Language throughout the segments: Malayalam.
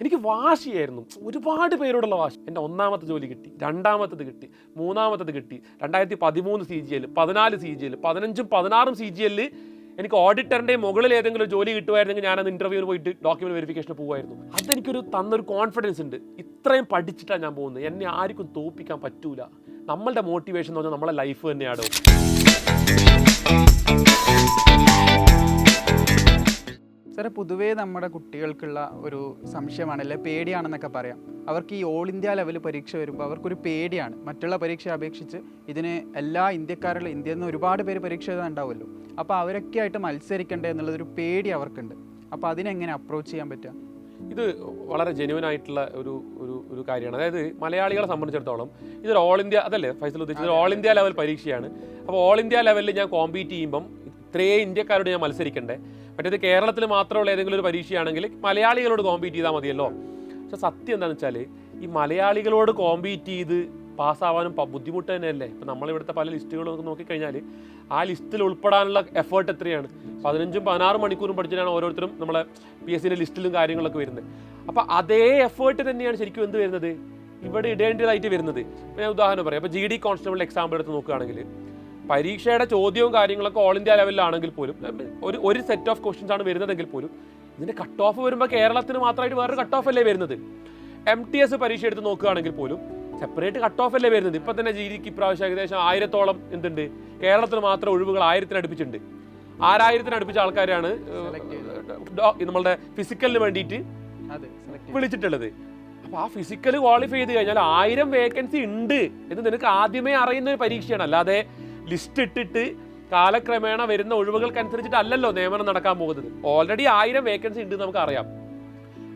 എനിക്ക് വാശിയായിരുന്നു. ഒരുപാട് പേരോടുള്ള വാശി. എന്റെ ഒന്നാമത്തെ ജോലി കിട്ടി. രണ്ടാമത്തത് കിട്ടി. മൂന്നാമത്തത് കിട്ടി. രണ്ടായിരത്തി പതിമൂന്ന് സി ജി എൽ പതിനാല് സി ജി എൽ പതിനഞ്ചും പതിനാറും സി ജി എല്ലിൽ എനിക്ക് ഓഡിറ്ററിന്റെ മുകളിൽ ഏതെങ്കിലും ജോലി കിട്ടുമായിരുന്നെങ്കിൽ ഞാനത് ഇന്റർവ്യൂവിന് പോയിട്ട് ഡോക്യുമെന്റ് വെരിഫിക്കേഷന് പോകുമായിരുന്നു. അതെനിക്കൊരു തന്നൊരു കോൺഫിഡൻസ് ഉണ്ട്. ഇത്രയും പഠിച്ചിട്ടാണ് ഞാൻ പോകുന്നത്. എന്നെ ആർക്കും തോപ്പിക്കാൻ പറ്റൂല. നമ്മളുടെ മോട്ടിവേഷൻ എന്ന് പറഞ്ഞാൽ നമ്മളെ ലൈഫ് തന്നെയാണ് സാറേ പൊതുവേ നമ്മുടെ കുട്ടികൾക്കുള്ള ഒരു സംശയമാണ് അല്ലെ പേടിയാണെന്നൊക്കെ പറയാം. അവർക്ക് ഈ ഓൾ ഇന്ത്യ ലെവൽ പരീക്ഷ വരുമ്പോൾ അവർക്കൊരു പേടിയാണ്. മറ്റുള്ള പരീക്ഷയെ അപേക്ഷിച്ച് ഇതിന് എല്ലാ ഇന്ത്യക്കാരുള്ള ഇന്ത്യയിൽ നിന്ന് ഒരുപാട് പേര് പരീക്ഷ എഴുതാനുണ്ടാവുമല്ലോ അപ്പോൾ അവരൊക്കെ ആയിട്ട് മത്സരിക്കണ്ടേ എന്നുള്ളൊരു പേടി അവർക്കുണ്ട്. അപ്പോൾ അതിനെങ്ങനെ അപ്രോച്ച് ചെയ്യാൻ പറ്റുക? ഇത് വളരെ ജെന്യൂൻ ആയിട്ടുള്ള ഒരു ഒരു ഒരു കാര്യമാണ്. അതായത് മലയാളികളെ സംബന്ധിച്ചിടത്തോളം ഇതൊരു ഓൾ ഇന്ത്യ അതല്ലേ ഫൈസൽ ഉദ്ദേശിച്ചത്? ഓൾ ഇന്ത്യ ലെവൽ പരീക്ഷയാണ്. അപ്പോൾ ഓൾ ഇന്ത്യ ലെവലിൽ ഞാൻ കോമ്പീറ്റ് ചെയ്യുമ്പം ഇത്രയും ഇന്ത്യക്കാരോട് ഞാൻ മത്സരിക്കണ്ടേ? മറ്റേത് കേരളത്തിൽ മാത്രമുള്ള ഏതെങ്കിലും ഒരു പരീക്ഷയാണെങ്കിൽ മലയാളികളോട് കോമ്പീറ്റ് ചെയ്താൽ മതിയല്ലോ. പക്ഷെ സത്യം എന്താണെന്ന് വെച്ചാൽ ഈ മലയാളികളോട് കോമ്പീറ്റ് ചെയ്ത് പാസ്സാവാനും ബുദ്ധിമുട്ട് തന്നെയല്ലേ? ഇപ്പം നമ്മളിവിടുത്തെ പല ലിസ്റ്റുകളൊക്കെ നോക്കിക്കഴിഞ്ഞാൽ ആ ലിസ്റ്റിൽ ഉൾപ്പെടാനുള്ള എഫേർട്ട് എത്രയാണ്? പതിനഞ്ചും പതിനാറ് മണിക്കൂറും പഠിച്ചിട്ടാണ് ഓരോരുത്തരും നമ്മളെ പി എസ് സിന്റെ ലിസ്റ്റിലും കാര്യങ്ങളൊക്കെ വരുന്നത്. അപ്പോൾ അതേ എഫേർട്ട് തന്നെയാണ് ശരിക്കും എന്ത് വരുന്നത്? ഇവിടെ ഇടേണ്ടതായിട്ട് വരുന്നത്. ഞാൻ ഉദാഹരണം പറയാം. അപ്പോൾ ജി ഡി കോൺസ്റ്റബിൾ എക്സാമ്പിൾ എടുത്ത് നോക്കുകയാണെങ്കിൽ പരീക്ഷയുടെ ചോദ്യവും കാര്യങ്ങളൊക്കെ ഓൾ ഇന്ത്യ ലെവലിലാണെങ്കിൽ പോലും ഒരു ഒരു സെറ്റ് ഓഫ് ക്വസ്റ്റ്യൻസ് ആണ് വരുന്നതെങ്കിൽ പോലും ഇതിന്റെ കട്ട് ഓഫ് വരുമ്പോൾ കേരളത്തിന് മാത്രമായിട്ട് വേറൊരു കട്ട് ഓഫ് അല്ലേ വരുന്നത്? എം ടി എസ് പരീക്ഷ എടുത്ത് നോക്കുകയാണെങ്കിൽ പോലും സെപ്പറേറ്റ് കട്ട് ഓഫ് അല്ലേ വരുന്നത്? ഇപ്പൊ തന്നെ ജിരിക്ക് ഇപ്രാവശ്യം ഏകദേശം ആയിരത്തോളം എന്തുണ്ട് കേരളത്തിൽ മാത്രം ഒഴിവുകൾ ആയിരത്തിന് അടുപ്പിച്ചിട്ടുണ്ട്. ആറായിരത്തിന് അടുപ്പിച്ച ആൾക്കാരാണ് നമ്മളുടെ ഫിസിക്കലിന് വേണ്ടിയിട്ട് വിളിച്ചിട്ടുള്ളത്. അപ്പൊ ആ ഫിസിക്കൽ ക്വാളിഫൈ ചെയ്ത് കഴിഞ്ഞാൽ ആയിരം വേക്കൻസി ഉണ്ട് എന്ന് നിനക്ക് ആദ്യമേ അറിയുന്ന ഒരു പരീക്ഷയാണ്. അല്ലാതെ ലിസ്റ്റ് ഇട്ടിട്ട് കാലക്രമേണ വരുന്ന ഒഴിവുകൾക്കനുസരിച്ചിട്ട് അല്ലല്ലോ നിയമനം നടക്കാൻ പോകുന്നത്. ഓൾറെഡി ആയിരം വേക്കൻസി ഉണ്ട് നമുക്ക് അറിയാം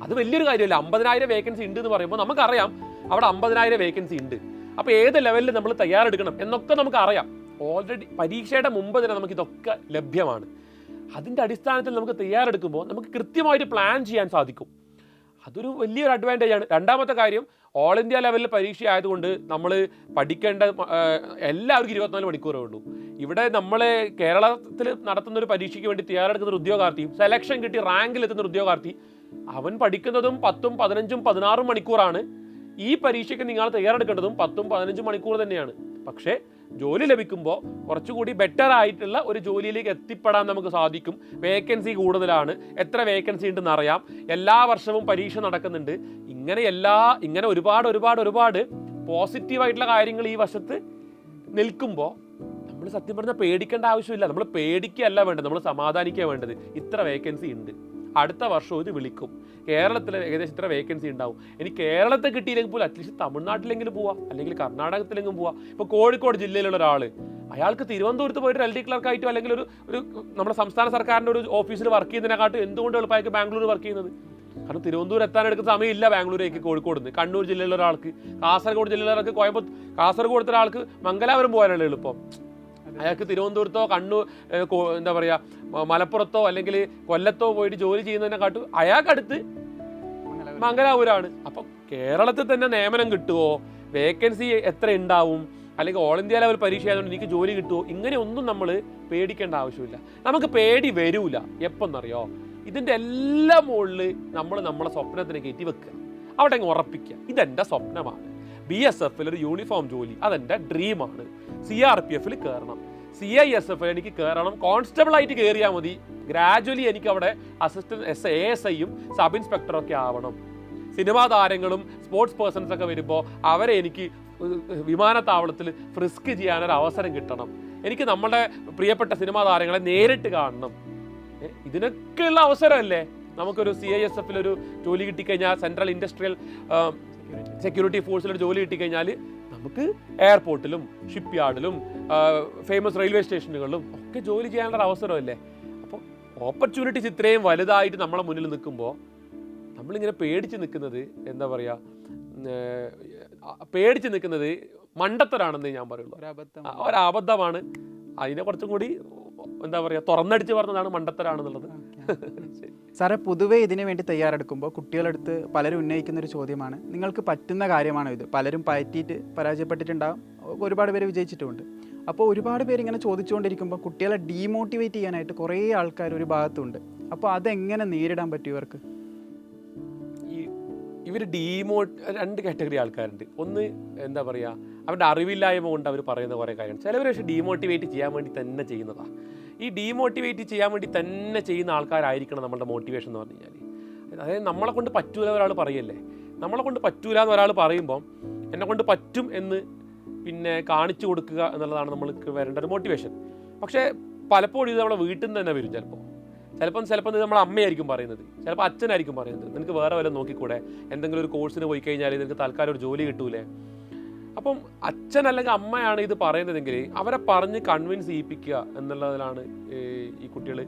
അത് വലിയൊരു കാര്യമല്ല. അമ്പതിനായിരം വേക്കൻസി ഉണ്ട് എന്ന് പറയുമ്പോൾ നമുക്കറിയാം അവിടെ അമ്പതിനായിരം വേക്കൻസി ഉണ്ട്. അപ്പോൾ ഏത് ലെവലിൽ നമ്മൾ തയ്യാറെടുക്കണം എന്നൊക്കെ നമുക്ക് അറിയാം ഓൾറെഡി പരീക്ഷയുടെ മുമ്പ് തന്നെ നമുക്ക് ഇതൊക്കെ ലഭ്യമാണ്. അതിന്റെ അടിസ്ഥാനത്തിൽ നമുക്ക് തയ്യാറെടുക്കുമ്പോൾ നമുക്ക് കൃത്യമായിട്ട് പ്ലാൻ ചെയ്യാൻ സാധിക്കും. അതൊരു വലിയൊരു അഡ്വാന്റേജ് ആണ്. രണ്ടാമത്തെ കാര്യം ഓൾ ഇന്ത്യ ലെവലിൽ പരീക്ഷ ആയതുകൊണ്ട് നമ്മൾ പഠിക്കേണ്ട എല്ലാവർക്കും ഇരുപത്തിനാല് മണിക്കൂറേ ഉള്ളൂ. ഇവിടെ നമ്മൾ കേരളത്തിൽ നടത്തുന്ന ഒരു പരീക്ഷയ്ക്ക് വേണ്ടി തയ്യാറെടുക്കുന്ന ഒരു ഉദ്യോഗാർത്ഥി സെലക്ഷൻ കിട്ടി റാങ്കിൽ എത്തുന്ന ഒരു ഉദ്യോഗാർത്ഥി അവൻ പഠിക്കുന്നതും പത്തും പതിനഞ്ചും പതിനാറും മണിക്കൂറാണ് ഈ പരീക്ഷയ്ക്ക് നിങ്ങൾ തയ്യാറെടുക്കേണ്ടതും പത്തും പതിനഞ്ചും മണിക്കൂർ തന്നെയാണ്. പക്ഷേ ജോലി ലഭിക്കുമ്പോൾ കുറച്ചുകൂടി ബെറ്റർ ആയിട്ടുള്ള ഒരു ജോലിയിലേക്ക് എത്തിപ്പെടാൻ നമുക്ക് സാധിക്കും. വേക്കൻസി കൂടുതലാണ്. എത്ര വേക്കൻസി ഉണ്ടെന്ന് അറിയാം. എല്ലാ വർഷവും പരീക്ഷ നടക്കുന്നുണ്ട്. ഇങ്ങനെ എല്ലാ ഇങ്ങനെ ഒരുപാട് ഒരുപാട് ഒരുപാട് പോസിറ്റീവായിട്ടുള്ള കാര്യങ്ങൾ ഈ വശത്ത് നിൽക്കുമ്പോൾ നമ്മൾ സത്യം പറഞ്ഞാൽ പേടിക്കേണ്ട ആവശ്യമില്ല. നമ്മൾ പേടിക്കുകയല്ല വേണ്ടത്. നമ്മൾ സമാധാനിക്കുക വേണ്ടത്. ഇത്ര വേക്കൻസി ഉണ്ട്. അടുത്ത വർഷം ഇത് വിളിക്കും. കേരളത്തിൽ ഏകദേശം ഇത്ര വേക്കൻസി ഉണ്ടാവും. ഇനി കേരളത്തെ കിട്ടിയില്ലെങ്കിൽ പോലും അറ്റ്ലീസ്റ്റ് തമിഴ്നാട്ടിലെങ്കിലും പോവാം. അല്ലെങ്കിൽ കർണാടകത്തിലെങ്കിലും പോവാം. ഇപ്പോൾ കോഴിക്കോട് ജില്ലയിലുള്ള ഒരാൾ അയാൾക്ക് തിരുവനന്തപുരത്ത് പോയിട്ട് എൽ ഡി ക്ലർക്കായിട്ടോ അല്ലെങ്കിൽ ഒരു ഒരു നമ്മുടെ സംസ്ഥാന സർക്കാരിന്റെ ഒരു ഓഫീസിൽ വർക്ക് ചെയ്യുന്നതിനെക്കാട്ടും എന്തുകൊണ്ട് എളുപ്പമായിരിക്കും ബാംഗ്ലൂർ വർക്ക് ചെയ്യുന്നത്? കാരണം തിരുവനന്തപുരം എത്താൻ എടുക്കുന്ന സമയമില്ല ബാംഗ്ലൂരേക്ക് കോഴിക്കോട് നിന്ന് കണ്ണൂർ ജില്ലയിലുള്ള ഒരാൾക്ക് കാസർഗോഡ് ജില്ലയിലുള്ള ഒരാൾക്ക് കോയമ്പത്തൂർ കാസർഗോഡത്തെ ഒരാൾക്ക് മംഗലാപുരം പോകാനുള്ള എളുപ്പം. അയാൾക്ക് തിരുവനന്തപുരത്തോ കണ്ണൂർ എന്താ പറയുക മലപ്പുറത്തോ അല്ലെങ്കിൽ കൊല്ലത്തോ പോയിട്ട് ജോലി ചെയ്യുന്നതിനെക്കാട്ടും അയാൾക്കടുത്ത് മംഗലാപുരമാണ് അപ്പം കേരളത്തിൽ തന്നെ നിയമനം കിട്ടുമോ വേക്കൻസി എത്ര ഉണ്ടാവും? അല്ലെങ്കിൽ ഓൾ ഇന്ത്യ ലെവൽ പരീക്ഷ ആയതുകൊണ്ട് എനിക്ക് ജോലി കിട്ടുമോ ഇങ്ങനെയൊന്നും നമ്മൾ പേടിക്കേണ്ട ആവശ്യമില്ല. നമുക്ക് പേടി വരൂല. എപ്പെന്നറിയോ? ഇതിന്റെ എല്ലാം മുകളിൽ നമ്മൾ നമ്മളെ സ്വപ്നത്തിന് കയറ്റി വെക്കുക. അവിടെ അങ്ങ് ഉറപ്പിക്കുക. ഇതെന്റെ സ്വപ്നമാണ്. ബി എസ് എഫിൽ ഒരു യൂണിഫോം ജോലി. അതെന്റെ ഡ്രീമാണ് സി ആർ പി എഫിൽ കയറണം സി ഐ എസ് എഫിൽ എനിക്ക് കയറണം കോൺസ്റ്റബിൾ ആയിട്ട് കയറിയാൽ മതി. ഗ്രാജുവലി എനിക്ക് അവിടെ അസിസ്റ്റന്റ് എസ് എ എസ് ഐയും സബ് ഇൻസ്പെക്ടറൊക്കെ ആവണം. സിനിമാ താരങ്ങളും സ്പോർട്സ് പേഴ്സൺസ് ഒക്കെ വരുമ്പോൾ അവരെ എനിക്ക് വിമാനത്താവളത്തിൽ ഫ്രിസ്ക് ചെയ്യാനൊരു അവസരം കിട്ടണം. എനിക്ക് നമ്മുടെ പ്രിയപ്പെട്ട സിനിമാ താരങ്ങളെ നേരിട്ട് കാണണം. ഇതിനൊക്കെയുള്ള അവസരമല്ലേ? നമുക്കൊരു സി ഐ എസ് എഫിൽ ഒരു ജോലി കിട്ടിക്കഴിഞ്ഞാൽ സെൻട്രൽ ഇൻഡസ്ട്രിയൽ സെക്യൂരിറ്റി ഫോഴ്സിൽ ഒരു ജോലി കിട്ടിക്കഴിഞ്ഞാൽ നമുക്ക് എയർപോർട്ടിലും ഷിപ്പ് യാർഡിലും ഫേമസ് റെയിൽവേ സ്റ്റേഷനുകളിലും ഒക്കെ ജോലി ചെയ്യാനുള്ള ഒരു അവസരമല്ലേ? അപ്പോൾ ഓപ്പർച്യൂണിറ്റീസ് ഇത്രയും വലുതായിട്ട് നമ്മളെ മുന്നിൽ നിൽക്കുമ്പോൾ നമ്മളിങ്ങനെ പേടിച്ച് നിൽക്കുന്നത് എന്താ പറയുക പേടിച്ച് നിൽക്കുന്നത് മണ്ടത്തരാണെന്ന് ഞാൻ പറയുള്ളൂ. ഒരബദ്ധമാണ്. അതിനെ കുറച്ചും കൂടി എന്താ പറയുക തുറന്നടിച്ച് പറഞ്ഞതാണ് മണ്ടത്തരാണെന്നുള്ളത്. സാറേ പൊതുവെ ഇതിനു വേണ്ടി തയ്യാറെടുക്കുമ്പോൾ കുട്ടികളെടുത്ത് പലരും ഉന്നയിക്കുന്ന ഒരു ചോദ്യമാണ്. നിങ്ങൾക്ക് പറ്റുന്ന കാര്യമാണോ ഇത്? പലരും പയറ്റിയിട്ട് പരാജയപ്പെട്ടിട്ടുണ്ടാകും ഒരുപാട് പേര് വിജയിച്ചിട്ടുമുണ്ട്. അപ്പോൾ ഒരുപാട് പേര് ഇങ്ങനെ ചോദിച്ചുകൊണ്ടിരിക്കുമ്പോൾ കുട്ടികളെ ഡീമോട്ടിവേറ്റ് ചെയ്യാനായിട്ട് കുറേ ആൾക്കാർ ഒരു ഭാഗത്തുണ്ട്. അപ്പോൾ അതെങ്ങനെ നേരിടാൻ പറ്റും ഇവർക്ക്? ഇവർ ഡീമോ രണ്ട് കാറ്റഗറി ആൾക്കാരുണ്ട്. ഒന്ന് എന്താ പറയുക അവരുടെ അറിവില്ലായ്മ കൊണ്ട് അവർ പറയുന്ന കുറേ കാര്യങ്ങൾ. ചിലവർ പക്ഷേ ഡീമോട്ടിവേറ്റ് ചെയ്യാൻ വേണ്ടി തന്നെ ചെയ്യുന്നതാണ് ഈ ഡീമോട്ടിവേറ്റ് ചെയ്യാൻ വേണ്ടി തന്നെ ചെയ്യുന്ന ആൾക്കാരായിരിക്കണം നമ്മളുടെ മോട്ടിവേഷൻ എന്ന് പറഞ്ഞു കഴിഞ്ഞാൽ അതായത് നമ്മളെ കൊണ്ട് പറ്റൂല ഒരാൾ പറയല്ലേ? നമ്മളെ കൊണ്ട് പറ്റൂല എന്ന് ഒരാൾ പറയുമ്പോൾ എന്നെ കൊണ്ട് പറ്റും എന്ന് പിന്നെ കാണിച്ചു കൊടുക്കുക എന്നുള്ളതാണ് നമ്മൾക്ക് വരേണ്ട ഒരു മോട്ടിവേഷൻ പക്ഷേ പലപ്പോഴും ഇത് നമ്മളെ വീട്ടിൽ നിന്ന് തന്നെ വരും ചിലപ്പോൾ ചിലപ്പം ചിലപ്പോൾ ഇത് നമ്മളെ അമ്മയായിരിക്കും പറയുന്നത്. ചിലപ്പോൾ അച്ഛനായിരിക്കും പറയുന്നത്. നിനക്ക് വേറെ വല്ലതും നോക്കിക്കൂടെ? എന്തെങ്കിലും ഒരു കോഴ്സിന് പോയി കഴിഞ്ഞാൽ നിനക്ക് തൽക്കാലം ഒരു ജോലി കിട്ടൂലേ? അപ്പം അച്ഛൻ അല്ലെങ്കിൽ അമ്മയാണ് ഇത് പറയുന്നതെങ്കിൽ അവരെ പറഞ്ഞ് കൺവിൻസ് ചെയ്യിപ്പിക്കുക എന്നുള്ളതിലാണ് ഈ കുട്ടികൾ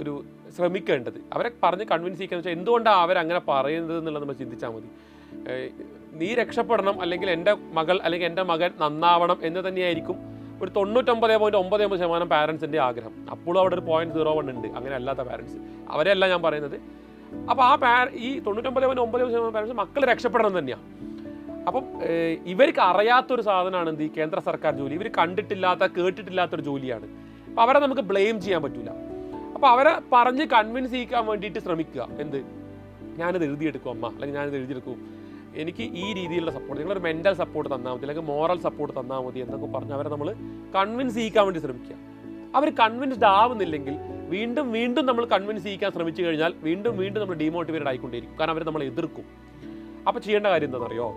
ഒരു ശ്രമിക്കേണ്ടത്. അവരെ പറഞ്ഞ് കൺവിൻസ് ചെയ്യിക്കുക വെച്ചാൽ എന്തുകൊണ്ടാണ് അവരങ്ങനെ പറയുന്നത് എന്നുള്ളത് നമ്മൾ ചിന്തിച്ചാൽ മതി. നീ രക്ഷപ്പെടണം അല്ലെങ്കിൽ എന്റെ മകൾ അല്ലെങ്കിൽ എന്റെ മകൻ നന്നാവണം എന്ന് തന്നെയായിരിക്കും ഒരു തൊണ്ണൂറ്റൊമ്പത് പോയിന്റ് ഒമ്പത് ഒമ്പത് ശതമാനം പാരൻസിന്റെ ആഗ്രഹം. അപ്പോഴും അവിടെ ഒരു പോയിന്റ് സീറോ വൺ ഉണ്ട്. അങ്ങനെ അല്ലാത്ത പാരൻസ് അവരെയല്ല ഞാൻ പറയുന്നത്. അപ്പോൾ ആ പാ ഈ തൊണ്ണൂറ്റൊമ്പത് പോയിന്റ് ഒമ്പത് ശതമാനം പാരൻസ് മക്കൾ രക്ഷപ്പെടണം തന്നെയാണ് അപ്പം ഇവർക്ക് അറിയാത്തൊരു സാധനമാണ് എന്ത് ഈ കേന്ദ്ര സർക്കാർ ജോലി. ഇവർ കണ്ടിട്ടില്ലാത്ത കേട്ടിട്ടില്ലാത്തൊരു ജോലിയാണ്. അപ്പോൾ അവരെ നമുക്ക് ബ്ലെയിം ചെയ്യാൻ പറ്റില്ല അപ്പോൾ അവരെ പറഞ്ഞ് കൺവിൻസ് ചെയ്യിക്കാൻ വേണ്ടിയിട്ട് ശ്രമിക്കുക. എന്ത്? ഞാനിത് എഴുതിയെടുക്കും അമ്മ. അല്ലെങ്കിൽ ഞാനിത് എഴുതിയെടുക്കും. എനിക്ക് ഈ രീതിയിലുള്ള സപ്പോർട്ട് നിങ്ങളൊരു മെന്റൽ സപ്പോർട്ട് തന്നാൽ മതി. അല്ലെങ്കിൽ മോറൽ സപ്പോർട്ട് തന്നാൽ മതി എന്നൊക്കെ പറഞ്ഞ് അവരെ നമ്മൾ കൺവിൻസ് ചെയ്യിക്കാൻ വേണ്ടി ശ്രമിക്കുക. അവർ കൺവിൻസ്ഡ് ആവുന്നില്ലെങ്കിൽ വീണ്ടും വീണ്ടും നമ്മൾ കൺവിൻസ് ചെയ്യിക്കാൻ ശ്രമിച്ചു കഴിഞ്ഞാൽ വീണ്ടും വീണ്ടും നമ്മൾ ഡീമോട്ടിവേറ്റഡ് ആയിക്കൊണ്ടിരിക്കും കാരണം അവർ നമ്മൾ എതിർക്കും. അപ്പോൾ ചെയ്യേണ്ട കാര്യം എന്താണെന്നറിയോ?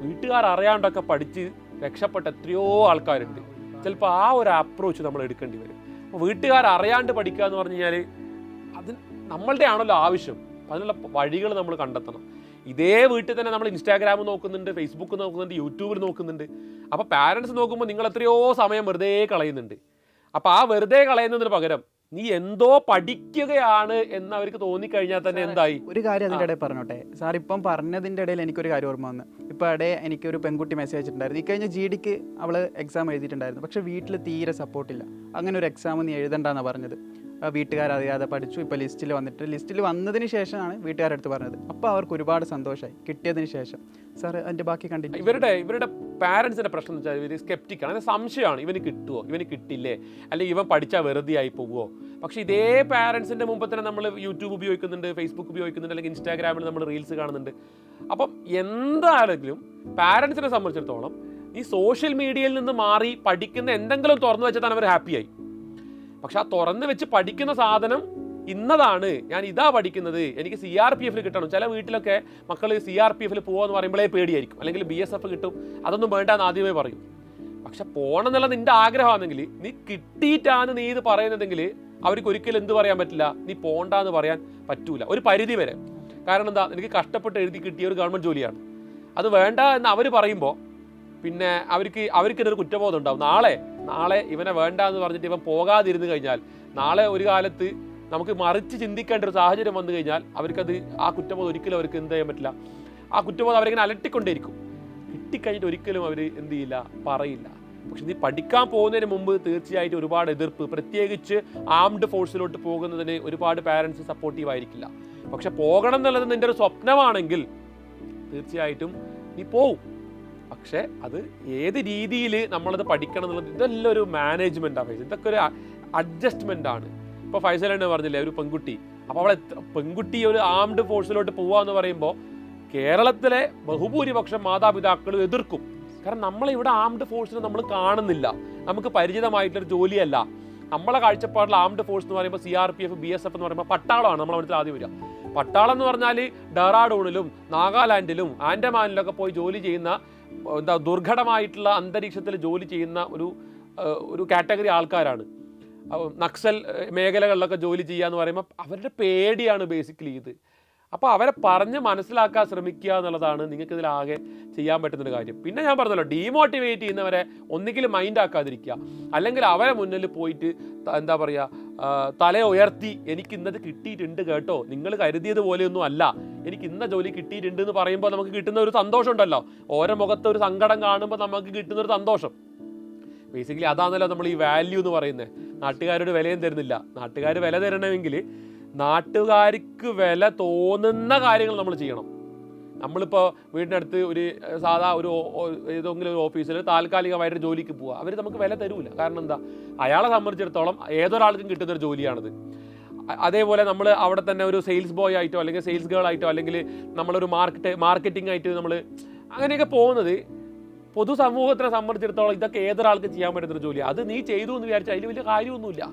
വീട്ടുകാർ അറിയാണ്ടൊക്കെ പഠിച്ച് രക്ഷപ്പെട്ട എത്രയോ ആൾക്കാരുണ്ട്. ചിലപ്പോൾ ആ ഒരു അപ്രോച്ച് നമ്മൾ എടുക്കേണ്ടി വരും. അപ്പോൾ വീട്ടുകാർ അറിയാണ്ട് പഠിക്കുക എന്ന് പറഞ്ഞു കഴിഞ്ഞാൽ അത് നമ്മളുടെ ആണല്ലോ ആവശ്യം. അതിനുള്ള വഴികൾ നമ്മൾ കണ്ടെത്തണം. ഇതേ വീട്ടിൽ തന്നെ നമ്മൾ ഇൻസ്റ്റാഗ്രാം നോക്കുന്നുണ്ട് ഫേസ്ബുക്ക് നോക്കുന്നുണ്ട് യൂട്യൂബിൽ നോക്കുന്നുണ്ട്. അപ്പോൾ പാരൻസ് നോക്കുമ്പോൾ നിങ്ങൾ എത്രയോ സമയം വെറുതെ കളയുന്നുണ്ട്. അപ്പോൾ ആ വെറുതെ കളയുന്നതിന് പകരം നീ എന്തോ പഠിക്കുകയാണ് എന്ന് അവർക്ക് തോന്നിക്കഴിഞ്ഞാൽ തന്നെ എന്തായി? ഒരു കാര്യം അതിന്റെ ഇടയിൽ പറഞ്ഞോട്ടെ. സാർ ഇപ്പം പറഞ്ഞതിന്റെ ഇടയിൽ എനിക്കൊരു കാര്യം ഓർമ്മ വന്നു. ഇപ്പോൾ എനിക്ക് ഒരു പെൺകുട്ടി മെസ്സേജ് അയച്ചിട്ടുണ്ടായിരുന്നു ഈ കഴിഞ്ഞ ജി ഡിക്ക് അവൾ എക്സാം എഴുതിയിട്ടുണ്ടായിരുന്നു. പക്ഷേ വീട്ടിൽ തീരെ സപ്പോർട്ടില്ല അങ്ങനെ ഒരു എക്സാം നീ എഴുതണ്ടെന്നാണ് പറഞ്ഞത്. വീട്ടുകാരറിയാതെ പഠിച്ചു. ഇപ്പോൾ ലിസ്റ്റിൽ വന്നിട്ട് ലിസ്റ്റിൽ വന്നതിന് ശേഷമാണ് വീട്ടുകാരടുത്ത് പറഞ്ഞത്. അപ്പോൾ അവർക്ക് ഒരുപാട് സന്തോഷമായി കിട്ടിയതിന് ശേഷം. സാർ അതിന്റെ ബാക്കി കണ്ടിട്ട് ഇവരുടെ ഇവരുടെ പാരൻസിന്റെ പ്രശ്നം എന്ന് വെച്ചാൽ ഇവർ സ്കെപ്റ്റിക്കാണ് അതായത് സംശയമാണ്. ഇവന് കിട്ടുമോ ഇവന് കിട്ടില്ലേ? അല്ലെങ്കിൽ ഇവൻ പഠിച്ചാൽ വെറുതെ ആയി പോകുമോ പക്ഷേ ഇതേ പാരൻസിന്റെ മുമ്പ് തന്നെ നമ്മൾ യൂട്യൂബ് ഉപയോഗിക്കുന്നുണ്ട് ഫേസ്ബുക്ക് ഉപയോഗിക്കുന്നുണ്ട് അല്ലെങ്കിൽ ഇൻസ്റ്റാഗ്രാമിൽ നമ്മൾ റീൽസ് കാണുന്നുണ്ട്. അപ്പം എന്താണെങ്കിലും പാരൻസിനെ സംബന്ധിച്ചിടത്തോളം ഈ സോഷ്യൽ മീഡിയയിൽ നിന്ന് മാറി പഠിക്കുന്ന എന്തെങ്കിലും തുറന്നു വെച്ചാൽ തന്നെ അവർ ഹാപ്പിയായി പക്ഷെ ആ തുറന്ന് വെച്ച് പഠിക്കുന്ന സാധനം ഇന്നതാണ് ഞാൻ ഇതാ പഠിക്കുന്നത്. എനിക്ക് സി ആർ പി എഫിൽ കിട്ടണം. ചില വീട്ടിലൊക്കെ മക്കൾ സി ആർ പി എഫിൽ പോകുമെന്ന് പറയുമ്പോഴേ പേടിയായിരിക്കും. അല്ലെങ്കിൽ ബി എസ് എഫ് കിട്ടും. അതൊന്നും വേണ്ട എന്ന് ആദ്യമേ പറയും. പക്ഷെ പോകണം എന്നുള്ള നിന്റെ ആഗ്രഹമാണെങ്കിൽ നീ കിട്ടിയിട്ടാണ് നീ ഇത് പറയുന്നതെങ്കിൽ അവർക്ക് ഒരിക്കലും എന്ത് പറയാൻ പറ്റില്ല. നീ പോണ്ടെന്ന് പറയാൻ പറ്റൂല. ഒരു പരിധി വരെ. കാരണം എന്താ? എനിക്ക് കഷ്ടപ്പെട്ട് എഴുതി കിട്ടിയ ഒരു ഗവൺമെന്റ് ജോലിയാണ്. അത് വേണ്ട എന്ന് അവർ പറയുമ്പോൾ പിന്നെ അവർക്ക് അവർക്ക് ഒരു കുറ്റബോധം ഉണ്ടാവും. നാളെ നാളെ ഇവനെ വേണ്ട എന്ന് പറഞ്ഞിട്ട് ഇവൻ പോകാതിരുന്നു കഴിഞ്ഞാൽ നാളെ ഒരു കാലത്ത് നമുക്ക് മറിച്ച് ചിന്തിക്കേണ്ട ഒരു സാഹചര്യം വന്നു കഴിഞ്ഞാൽ അവർക്കത് ആ കുറ്റബോധം ഒരിക്കലും അവർക്ക് എന്ത് ചെയ്യാൻ പറ്റില്ല. ആ കുറ്റബോധം അവരിങ്ങനെ അലട്ടിക്കൊണ്ടേയിരിക്കും. കിട്ടിക്കഴിഞ്ഞിട്ട് ഒരിക്കലും അവർ എന്ത് ചെയ്യില്ല പറയില്ല. പക്ഷെ നീ പഠിക്കാൻ പോകുന്നതിന് മുമ്പ് തീർച്ചയായിട്ടും ഒരുപാട് എതിർപ്പ് പ്രത്യേകിച്ച് ആംഡ് ഫോഴ്സിലോട്ട് പോകുന്നതിന് ഒരുപാട് പാരൻസ് സപ്പോർട്ടീവ് ആയിരിക്കില്ല. പക്ഷെ പോകണം എന്നുള്ളത് നിന്റെ ഒരു സ്വപ്നമാണെങ്കിൽ തീർച്ചയായിട്ടും നീ പോവും. പക്ഷേ അത് ഏത് രീതിയിൽ നമ്മളത് പഠിക്കണം എന്നുള്ളത് ഇതെല്ലാം ഒരു മാനേജ്മെന്റ് ആണ് ഇതൊക്കെ ഒരു അഡ്ജസ്റ്റ്മെന്റ് ആണ്. ഇപ്പോൾ ഫൈസൽ എന്ന് പറഞ്ഞില്ലേ ഒരു പെൺകുട്ടി. അപ്പോൾ അവളെ പെൺകുട്ടി ഒരു ആംഡ് ഫോഴ്സിലോട്ട് പോവാന്ന് പറയുമ്പോൾ കേരളത്തിലെ ബഹുഭൂരിപക്ഷം മാതാപിതാക്കൾ എതിർക്കും. കാരണം നമ്മളിവിടെ ആംഡ് ഫോഴ്സിനെ നമ്മൾ കാണുന്നില്ല. നമുക്ക് പരിചിതമായിട്ടുള്ളൊരു ജോലിയല്ല. നമ്മളെ കാഴ്ചപ്പാടിൽ ആംഡ് ഫോഴ്സ് എന്ന് പറയുമ്പോൾ C R P F B S F എന്ന് പറയുമ്പോൾ പട്ടാളമാണ് നമ്മളെ മനസ്സിൽ ആദ്യം വരിക. പട്ടാളം എന്ന് പറഞ്ഞാൽ ഡെറാഡൂണിലും നാഗാലാൻഡിലും ആൻഡമാനിലൊക്കെ പോയി ജോലി ചെയ്യുന്ന എന്താ ദുർഘടമായിട്ടുള്ള അന്തരീക്ഷത്തിൽ ജോലി ചെയ്യുന്ന ഒരു ഒരു കാറ്റഗറി ആൾക്കാരാണ്. നക്സൽ മേഖലകളിലൊക്കെ ജോലി ചെയ്യുക എന്ന് പറയുമ്പോൾ അവരുടെ പേടിയാണ് ബേസിക്കലി ഇത്. അപ്പോൾ അവരെ പറഞ്ഞ് മനസ്സിലാക്കാൻ ശ്രമിക്കുക എന്നുള്ളതാണ് നിങ്ങൾക്ക് ഇതിലാകെ ചെയ്യാൻ പറ്റുന്നൊരു കാര്യം. പിന്നെ ഞാൻ പറഞ്ഞല്ലോ ഡീമോട്ടിവേറ്റ് ചെയ്യുന്നവരെ ഒന്നുകിൽ മൈൻഡ് ആക്കാതിരിക്കുക. അല്ലെങ്കിൽ അവരെ മുന്നിൽ പോയിട്ട് എന്താ പറയുക തല ഉയർത്തി എനിക്ക് ഇന്നത് കിട്ടിയിട്ടുണ്ട് കേട്ടോ. നിങ്ങൾ കരുതിയത് പോലെയൊന്നും അല്ല. എനിക്ക് ഇന്ന ജോലി കിട്ടിയിട്ടുണ്ട് എന്ന് പറയുമ്പോൾ നമുക്ക് കിട്ടുന്ന ഒരു സന്തോഷം ഉണ്ടല്ലോ ഓരോ മുഖത്ത് ഒരു സങ്കടം കാണുമ്പോൾ നമുക്ക് കിട്ടുന്ന ഒരു സന്തോഷം. ബേസിക്കലി അതാണല്ലോ നമ്മൾ ഈ വാല്യൂ എന്ന് പറയുന്നത് നാട്ടുകാരോട് വിലയും തരുന്നില്ല. നാട്ടുകാർ വില തരണമെങ്കിൽ നാട്ടുകാർക്ക് വില തോന്നുന്ന കാര്യങ്ങൾ നമ്മൾ ചെയ്യണം. നമ്മളിപ്പോൾ വീടിനടുത്ത് ഒരു സാധാ ഒരു ഏതെങ്കിലും ഒരു ഓഫീസിൽ താൽക്കാലികമായിട്ട് ജോലിക്ക് പോവുക അവർ നമുക്ക് വില തരൂല. കാരണം എന്താ? അയാളെ സംബന്ധിച്ചിടത്തോളം ഏതൊരാൾക്കും കിട്ടുന്ന ഒരു ജോലിയാണിത്. അതേപോലെ നമ്മൾ അവിടെ തന്നെ ഒരു സെയിൽസ് ബോയ് ആയിട്ടോ അല്ലെങ്കിൽ സെയിൽസ് ഗേൾ ആയിട്ടോ അല്ലെങ്കിൽ നമ്മളൊരു മാർക്കറ്റ് മാർക്കറ്റിംഗ് ആയിട്ട് നമ്മൾ അങ്ങനെയൊക്കെ പോകുന്നത് പൊതുസമൂഹത്തിനെ സംബന്ധിച്ചിടത്തോളം ഇതൊക്കെ ഏതൊരാൾക്ക് ചെയ്യാൻ പറ്റുന്നൊരു ജോലി അത് നീ ചെയ്തു എന്ന് വിചാരിച്ചാൽ അതിൽ വലിയ കാര്യമൊന്നുമില്ല.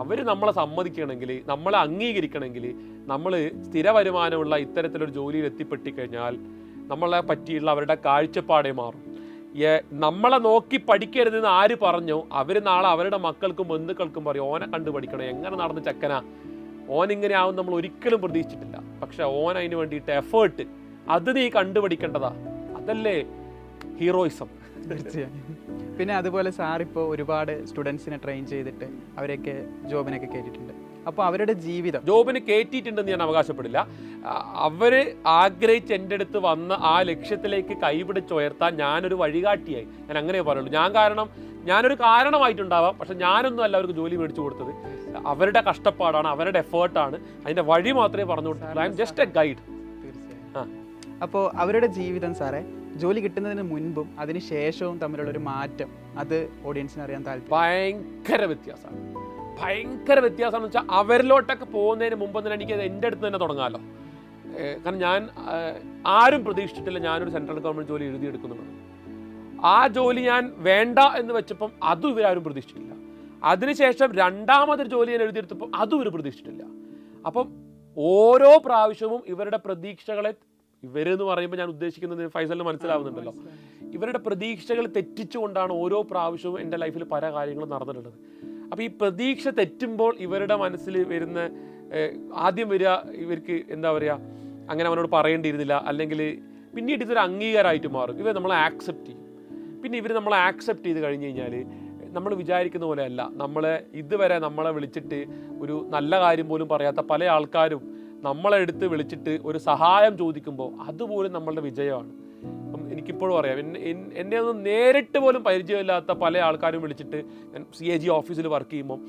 അവർ നമ്മളെ സമ്മതിക്കണമെങ്കിൽ നമ്മളെ അംഗീകരിക്കണമെങ്കിൽ നമ്മൾ സ്ഥിര വരുമാനമുള്ള ഇത്തരത്തിലൊരു ജോലിയിൽ എത്തിപ്പെട്ടി കഴിഞ്ഞാൽ നമ്മളെ പറ്റിയുള്ള അവരുടെ കാഴ്ചപ്പാടേ മാറും. നമ്മളെ നോക്കി പഠിക്കരുതെന്ന് ആര് പറഞ്ഞു അവർ നാളെ അവരുടെ മക്കൾക്കും ബന്ധുക്കൾക്കും പറയും ഓനെ കണ്ടു പഠിക്കണം എങ്ങനെ നടന്ന് ചക്കനാ? ഓൻ ഇങ്ങനെ ആവും നമ്മൾ ഒരിക്കലും പ്രതീക്ഷിച്ചിട്ടില്ല. പക്ഷെ ഓൻ അതിന് വേണ്ടിയിട്ട് എഫേർട്ട് അത് നീ കണ്ടുപഠിക്കേണ്ടതാ. അതല്ലേ? ഹീറോയിസം. തീർച്ചയായും. പിന്നെ അതുപോലെ സാർ ഇപ്പോൾ ഒരുപാട് സ്റ്റുഡൻസിനെ ട്രെയിൻ ചെയ്തിട്ട് അവരെയൊക്കെ ജോബിനൊക്കെ കയറ്റിയിട്ടുണ്ട് അപ്പോൾ അവരുടെ ജീവിതം. ജോബിന് കയറ്റിയിട്ടുണ്ടെന്ന് ഞാൻ അവകാശപ്പെടില്ല. അവർ അവർ ആഗ്രഹിച്ച് എന്റെ അടുത്ത് വന്ന ആ ലക്ഷ്യത്തിലേക്ക് കൈപിടിച്ചുയർത്താൻ ഞാനൊരു വഴികാട്ടിയായി. ഞാൻ അങ്ങനെ പറയുള്ളൂ. ഞാൻ കാരണം ഞാനൊരു കാരണമായിട്ടുണ്ടാവാം. പക്ഷെ ഞാനൊന്നും അല്ല അവർക്ക് ജോലി മേടിച്ചു കൊടുത്തത്. അവരുടെ കഷ്ടപ്പാടാണ് അവരുടെ എഫേർട്ടാണ്. അതിന്റെ വഴി മാത്രമേ പറഞ്ഞു കൊടുത്തുള്ളൂ I am just a guide തീർച്ചയായും. അപ്പോൾ അവരുടെ ജീവിതം സാറേ ജോലി കിട്ടുന്നതിന് മുൻപും അതിന് ശേഷവും തമ്മിലുള്ള ഒരു മാറ്റം. അത് ഓഡിയൻസിന് അറിയാൻ താല്പര്യം. ഭയങ്കര വ്യത്യാസമാണ്. ഭയങ്കര വ്യത്യാസം വെച്ചാൽ അവരിലോട്ടൊക്കെ പോകുന്നതിന് മുമ്പ് തന്നെ എനിക്ക് എന്റെ അടുത്ത് തന്നെ തുടങ്ങാമല്ലോ കാരണം ഞാൻ ആരും പ്രതീക്ഷിച്ചിട്ടില്ല ഞാനൊരു സെൻട്രൽ ഗവൺമെന്റ് ജോലി എഴുതിയെടുക്കുന്നുള്ളത്. ആ ജോലി ഞാൻ വേണ്ട എന്ന് വെച്ചപ്പം അതും ഇവരാരും പ്രതീക്ഷിച്ചിട്ടില്ല. അതിനുശേഷം രണ്ടാമതൊരു ജോലി ഞാൻ എഴുതിയെടുത്തപ്പം അതും ഇവർ പ്രതീക്ഷിച്ചിട്ടില്ല. അപ്പം ഓരോ പ്രാവശ്യവും ഇവരുടെ പ്രതീക്ഷകളെ ഇവരെന്ന് പറയുമ്പോൾ ഞാൻ ഉദ്ദേശിക്കുന്നത് ഫൈസലിന് മനസ്സിലാവുന്നുണ്ടല്ലോ. ഇവരുടെ പ്രതീക്ഷകൾ തെറ്റിച്ചുകൊണ്ടാണ് ഓരോ പ്രാവശ്യവും എന്റെ ലൈഫിൽ പല കാര്യങ്ങളും നടന്നിട്ടുള്ളത്. അപ്പോൾ ഈ പ്രതീക്ഷ തെറ്റുമ്പോൾ ഇവരുടെ മനസ്സിൽ വരുന്ന ആദ്യം വരിക ഇവർക്ക് എന്താ പറയുക അങ്ങനെ അവനോട് പറയേണ്ടിയിരുന്നില്ല. അല്ലെങ്കിൽ പിന്നീട് ഇതൊരു അംഗീകാരമായിട്ട് മാറും. ഇവർ നമ്മളെ ആക്സെപ്റ്റ് ചെയ്യും. പിന്നെ ഇവർ നമ്മളെ ആക്സെപ്റ്റ് ചെയ്ത് കഴിഞ്ഞ് കഴിഞ്ഞാൽ നമ്മൾ വിചാരിക്കുന്ന പോലെയല്ല. നമ്മളെ ഇതുവരെ നമ്മളെ വിളിച്ചിട്ട് ഒരു നല്ല കാര്യം പോലും പറയാത്ത പല ആൾക്കാരും നമ്മളെ എടുത്ത് വിളിച്ചിട്ട് ഒരു സഹായം ചോദിക്കുമ്പോൾ അതുപോലും നമ്മളുടെ വിജയമാണ്. എനിക്കിപ്പോഴും അറിയാം. എന്നെ ഒന്നും നേരിട്ട് പോലും പരിചയമില്ലാത്ത പല ആൾക്കാരും വിളിച്ചിട്ട് ഞാൻ സി എ ജി ഓഫീസിൽ വർക്ക് ചെയ്യുമ്പോൾ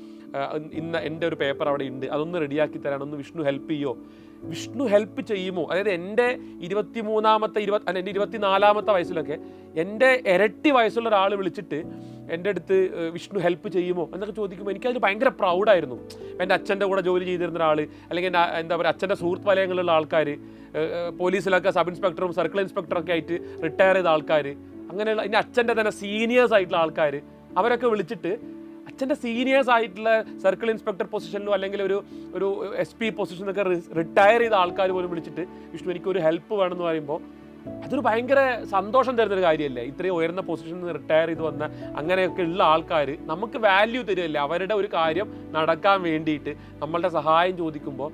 ഇന്ന് എന്റെ ഒരു പേപ്പർ അവിടെ ഉണ്ട് അതൊന്ന് റെഡിയാക്കി തരാൻ ഒന്ന് വിഷ്ണു ഹെൽപ്പ് ചെയ്യോ? വിഷ്ണു ഹെൽപ്പ് ചെയ്യുമോ? അതായത് എന്റെ ഇരുപത്തി മൂന്നാമത്തെ ഇരുപത്തി അല്ല എന്റെ ഇരുപത്തിനാലാമത്തെ വയസ്സിലൊക്കെ എന്റെ ഇരട്ടി വയസ്സുള്ള ഒരാൾ വിളിച്ചിട്ട് എന്റെ അടുത്ത് വിഷ്ണു ഹെൽപ്പ് ചെയ്യുമോ എന്നൊക്കെ ചോദിക്കുമ്പോൾ എനിക്കതിൽ ഭയങ്കര പ്രൗഡായിരുന്നു എന്റെ അച്ഛന്റെ കൂടെ ജോലി ചെയ്തിരുന്ന ഒരാൾ അല്ലെങ്കിൽ എന്റെ എന്താ പറയുക അച്ഛന്റെ സുഹൃത്ത് വലയങ്ങളിലുള്ള ആൾക്കാർ പോലീസിലൊക്കെ സബ് ഇൻസ്പെക്ടറും സർക്കിൾ ഇൻസ്പെക്ടറൊക്കെ ആയിട്ട് റിട്ടയർ ചെയ്ത ആൾക്കാർ അങ്ങനെയുള്ള എന്റെ അച്ഛന്റെ തന്നെ സീനിയേഴ്സ് ആയിട്ടുള്ള ആൾക്കാർ അവരൊക്കെ വിളിച്ചിട്ട് അച്ഛന്റെ സീനിയേഴ്സ് ആയിട്ടുള്ള സർക്കിൾ ഇൻസ്പെക്ടർ പൊസിഷനിലോ അല്ലെങ്കിൽ ഒരു ഒരു എസ് പി പൊസിഷനൊക്കെ റിട്ടയർ ചെയ്ത ആൾക്കാർ പോലും വിളിച്ചിട്ട് വിഷ്ണു എനിക്കൊരു ഹെൽപ്പ് വേണമെന്ന് പറയുമ്പോൾ അതൊരു ഭയങ്കര സന്തോഷം തരുന്നൊരു കാര്യമല്ലേ? ഇത്രയും ഉയർന്ന പൊസിഷനിൽ നിന്ന് റിട്ടയർ ചെയ്ത് വന്ന അങ്ങനെയൊക്കെ ഉള്ള ആൾക്കാർ നമുക്ക് വാല്യൂ തരുമല്ലേ അവരുടെ ഒരു കാര്യം നടക്കാൻ വേണ്ടിയിട്ട് നമ്മളുടെ സഹായം ചോദിക്കുമ്പോൾ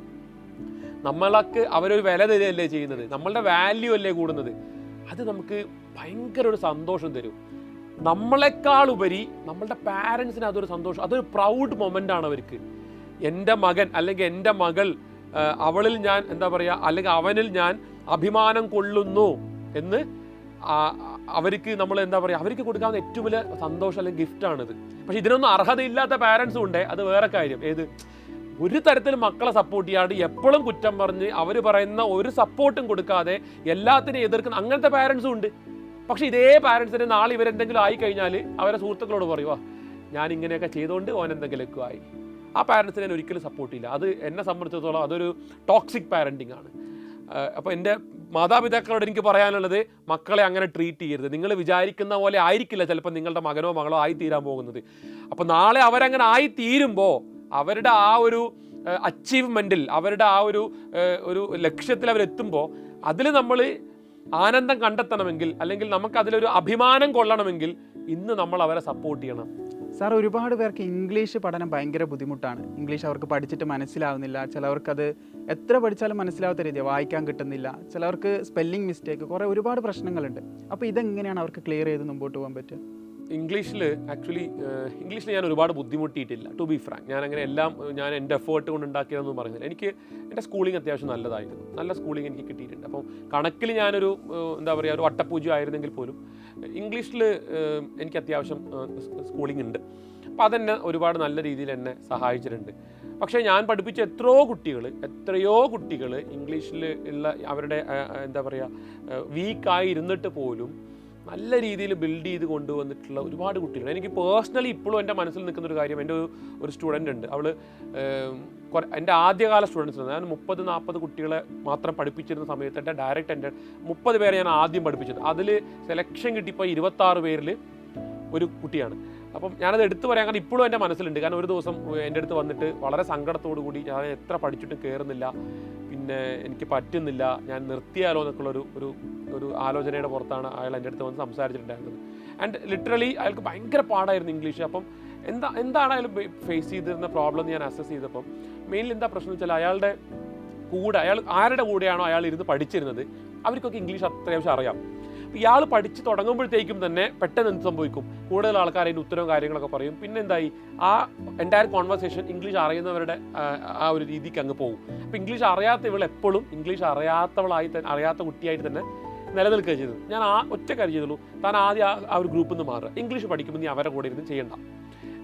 നമ്മളൊക്കെ അവരൊരു വില തരുകയല്ലേ ചെയ്യുന്നത്? നമ്മളുടെ വാല്യൂ അല്ലേ കൂടുന്നത്? അത് നമുക്ക് ഭയങ്കര ഒരു സന്തോഷം തരും. നമ്മളെക്കാൾ ഉപരി നമ്മളുടെ പാരൻസിന് അതൊരു സന്തോഷം അതൊരു പ്രൗഡ് മൊമെന്റ് ആണ് അവർക്ക്. എന്റെ മകൻ അല്ലെങ്കിൽ എന്റെ മകൾ അവളിൽ ഞാൻ എന്താ പറയുക അല്ലെങ്കിൽ അവനിൽ ഞാൻ അഭിമാനം കൊള്ളുന്നു എന്ന് അവർക്ക് നമ്മൾ എന്താ പറയുക അവർക്ക് കൊടുക്കാവുന്ന ഏറ്റവും വലിയ സന്തോഷം അല്ലെങ്കിൽ ഗിഫ്റ്റാണിത് പക്ഷെ ഇതിനൊന്നും അർഹതയില്ലാത്ത പാരൻസും ഉണ്ട്. അത് വേറെ കാര്യം. ഏത്? ഒരു തരത്തിൽ മക്കളെ സപ്പോർട്ട് ചെയ്യാണ്ട് എപ്പോഴും കുറ്റം പറഞ്ഞ് അവർ പറയുന്ന ഒരു സപ്പോർട്ടും കൊടുക്കാതെ എല്ലാത്തിനും എതിർക്കുന്ന അങ്ങനത്തെ പാരൻസും ഉണ്ട്. പക്ഷെ ഇതേ പാരൻസിന് നാളെ ഇവരെന്തെങ്കിലും ആയി കഴിഞ്ഞാൽ അവരെ സുഹൃത്തുക്കളോട് പറയുക ഞാൻ ഇങ്ങനെയൊക്കെ ചെയ്തുകൊണ്ട് ഓൻ എന്തെങ്കിലുമൊക്കെ ആയി. ആ പാരൻസിനെ ഞാൻ ഒരിക്കലും സപ്പോർട്ട് ഇല്ല. അത് എന്നെ സംബന്ധിച്ചിടത്തോളം അതൊരു ടോക്സിക് പാരന്റിംഗ് ആണ്. അപ്പോൾ എന്റെ മാതാപിതാക്കളോട് എനിക്ക് പറയാനുള്ളത് മക്കളെ അങ്ങനെ ട്രീറ്റ് ചെയ്യരുത്. നിങ്ങൾ വിചാരിക്കുന്ന പോലെ ആയിരിക്കില്ല ചിലപ്പോൾ നിങ്ങളുടെ മകനോ മകളോ ആയി തീരാൻ പോകുന്നത്. അപ്പോൾ നാളെ അവരങ്ങനെ ആയി തീരുമ്പോൾ അവരുടെ ആ ഒരു അച്ചീവ്മെന്റിൽ അവരുടെ ആ ഒരു ഒരു ലക്ഷ്യത്തിൽ അവരെത്തുമ്പോൾ അതിൽ നമ്മൾ ആനന്ദം കണ്ടെത്തണമെങ്കിൽ അല്ലെങ്കിൽ നമുക്ക് അതിലൊരു അഭിമാനം കൊള്ളണമെങ്കിൽ ഇന്ന് നമ്മൾ അവരെ സപ്പോർട്ട് ചെയ്യണം. സാർ ഒരുപാട് പേർക്ക് ഇംഗ്ലീഷ് പഠനം ഭയങ്കര ബുദ്ധിമുട്ടാണ്. ഇംഗ്ലീഷ് അവർക്ക് പഠിച്ചിട്ട് മനസ്സിലാവുന്നില്ല. ചിലവർക്കത് എത്ര പഠിച്ചാലും മനസ്സിലാവാത്ത രീതി വായിക്കാൻ കിട്ടുന്നില്ല. ചിലവർക്ക് സ്പെല്ലിംഗ് മിസ്റ്റേക്ക് കുറേ ഒരുപാട് പ്രശ്നങ്ങളുണ്ട്. അപ്പോൾ ഇതെങ്ങനെയാണ് അവർക്ക് ക്ലിയർ ചെയ്ത് മുമ്പോട്ട് പോകാൻ പറ്റുക? ഇംഗ്ലീഷിൽ ആക്ച്വലി ഇംഗ്ലീഷിൽ ഞാൻ ഒരുപാട് ബുദ്ധിമുട്ടിയിട്ടില്ല ടു ബി ഫ്രാങ്ക് ഞാൻ അങ്ങനെ എല്ലാം ഞാൻ എന്റെ എഫേർട്ട് കൊണ്ട് ഉണ്ടാക്കിയതെന്ന് പറയുന്നില്ല എനിക്ക് എന്റെ സ്കൂളിംഗ് അത്യാവശ്യം നല്ലതായിരുന്നു. നല്ല സ്കൂളിംഗ് എനിക്ക് കിട്ടിയിട്ടുണ്ട്. അപ്പം കണക്കിൽ ഞാനൊരു എന്താ പറയുക ഒരു വട്ടപ്പൂജ്യം ആയിരുന്നെങ്കിൽ പോലും ഇംഗ്ലീഷിൽ എനിക്ക് അത്യാവശ്യം സ്കൂളിംഗ് ഉണ്ട്. അപ്പം അതെന്നെ ഒരുപാട് നല്ല രീതിയിൽ എന്നെ സഹായിച്ചിട്ടുണ്ട്. പക്ഷേ ഞാൻ പഠിപ്പിച്ച എത്രയോ കുട്ടികൾ എത്രയോ കുട്ടികൾ ഇംഗ്ലീഷിൽ ഉള്ള അവരുടെ എന്താ പറയുക വീക്കായി ഇരുന്നിട്ട് പോലും നല്ല രീതിയിൽ ബിൽഡ് ചെയ്ത് കൊണ്ടുവന്നിട്ടുള്ള ഒരുപാട് കുട്ടികൾ എനിക്ക് പേഴ്സണലി ഇപ്പോഴും എന്റെ മനസ്സിൽ നിൽക്കുന്ന ഒരു കാര്യം എന്റെ ഒരു സ്റ്റുഡന്റ് ഉണ്ട്. അവൾ എന്റെ ആദ്യകാല സ്റ്റുഡൻസ് ഞാൻ മുപ്പത് നാൽപ്പത് കുട്ടികളെ മാത്രം പഠിപ്പിച്ചിരുന്ന സമയത്ത് എന്റെ ഡയറക്റ്റ് എന്റെ മുപ്പത് പേരെ ഞാൻ ആദ്യം പഠിപ്പിച്ചത്. അതിൽ സെലക്ഷൻ കിട്ടിയപ്പോൾ ഇരുപത്താറ് പേരിൽ ഒരു കുട്ടിയാണ്. അപ്പം ഞാനത് എടുത്തു പറയാൻ കാരണം ഇപ്പോഴും എന്റെ മനസ്സിലുണ്ട്. കാരണം ഒരു ദിവസം എന്റെ അടുത്ത് വന്നിട്ട് വളരെ സങ്കടത്തോടു കൂടി ഞാൻ എത്ര പഠിച്ചിട്ടും കയറുന്നില്ല പിന്നെ എനിക്ക് പറ്റുന്നില്ല ഞാൻ നിർത്തിയാലോ എന്നൊക്കെയുള്ളൊരു ഒരു ഒരു ഒരു ആലോചനയുടെ പുറത്താണ് അയാൾ എന്റെ അടുത്ത് വന്ന് സംസാരിച്ചിട്ടുണ്ടായിരുന്നത്. ആൻഡ് ലിറ്ററലി അയാൾക്ക് ഭയങ്കര പാടായിരുന്നു ഇംഗ്ലീഷ്. അപ്പം എന്താ എന്താണ് അയാൾ ഫേസ് ചെയ്തിരുന്ന പ്രോബ്ലം ഞാൻ അസസ് ചെയ്തപ്പം മെയിൻലി എന്താ പ്രശ്നം വെച്ചാൽ അയാളുടെ കൂടെ അയാൾ ആരുടെ കൂടെയാണോ അയാൾ ഇരുന്ന് പഠിച്ചിരുന്നത് അവർക്കൊക്കെ ഇംഗ്ലീഷ് അത്യാവശ്യം അറിയാം. ഇയാൾ പഠിച്ച് തുടങ്ങുമ്പോഴത്തേക്കും തന്നെ പെട്ടെന്ന് എന്ത് സംഭവിക്കും? കൂടുതൽ ആൾക്കാർ അതിന്റെ ഉത്തരവും കാര്യങ്ങളൊക്കെ പറയും. പിന്നെ എന്തായി? ആ എന്റയർ കോൺവെർസേഷൻ ഇംഗ്ലീഷ് അറിയുന്നവരുടെ ആ, ഒരു രീതിക്ക് അങ്ങ് പോകും അപ്പോൾ ഇംഗ്ലീഷ് അറിയാത്ത ഇവൾ എപ്പോഴും ഇംഗ്ലീഷ് അറിയാത്തവളായി തന്നെ അറിയാത്ത കുട്ടിയായിട്ട് തന്നെ നിലനിൽക്കുക ചെയ്തത്. ഞാൻ ആ ഒറ്റ കാര്യം ചെയ്തുള്ളൂ. താൻ ആദ്യം ആ- ആ ഒരു ഗ്രൂപ്പിൽ നിന്ന് മാറുക. ഇംഗ്ലീഷ് പഠിക്കുമ്പോൾ നീ അവരെ കൂടെ ഇരുന്ന് ചെയ്യണ്ട.